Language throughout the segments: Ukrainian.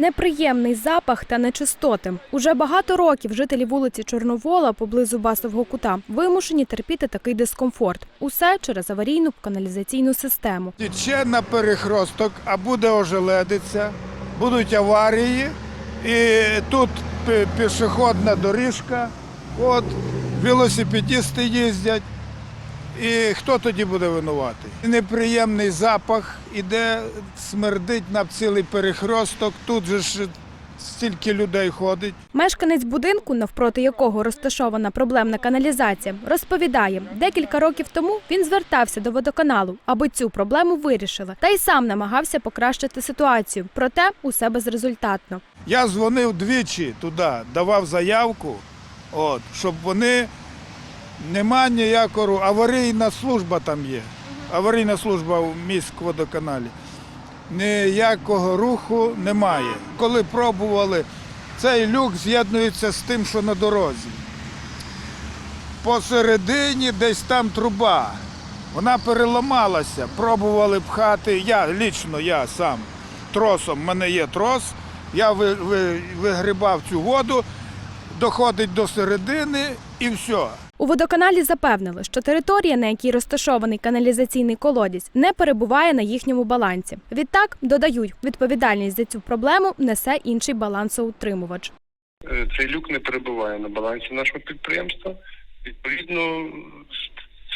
Неприємний запах та нечистоти. Уже багато років жителі вулиці Чорновола поблизу Басового кута вимушені терпіти такий дискомфорт. Усе через аварійну каналізаційну систему. Тече на перехросток, а буде ожеледиця, будуть аварії, і тут пішохідна доріжка, от, велосипедисти їздять. І хто тоді буде винуватий? Неприємний запах іде, смердить на цілий перехросток. Тут же ж стільки людей ходить. Мешканець будинку, навпроти якого розташована проблемна каналізація, розповідає, декілька років тому він звертався до водоканалу, аби цю проблему вирішили, та й сам намагався покращити ситуацію. Проте усе безрезультатно. Я дзвонив двічі туди, давав заявку, от, щоб вони нема ніякого аварійна служба там є. Аварійна служба в міськводоканалі. Ніякого руху немає. Коли пробували, цей люк з'єднується з тим, що на дорозі. Посередині десь там труба. Вона переламалася, пробували пхати. Я лічно, я сам тросом, в мене є трос. Я ви- ви- вигрібав цю воду, доходить до середини і все. У водоканалі запевнили, що територія, на якій розташований каналізаційний колодязь, не перебуває на їхньому балансі. Відтак додають, відповідальність за цю проблему несе інший балансоутримувач. Е, Цей люк не перебуває на балансі нашого підприємства. Відповідно,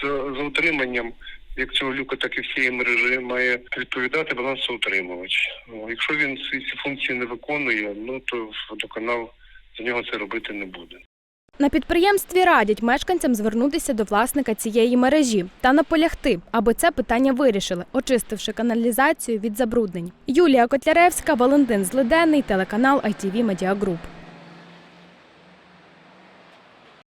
за, утриманням як цього люка, так і всієї мережі має відповідати балансоутримувач. Якщо він ці функції не виконує, ну то водоканал за нього це робити не буде. На підприємстві радять мешканцям звернутися до власника цієї мережі та наполягти, аби це питання вирішили, очистивши каналізацію від забруднень. Юлія Котляревська, Валентин Злиденний, телеканал ITV Media Group.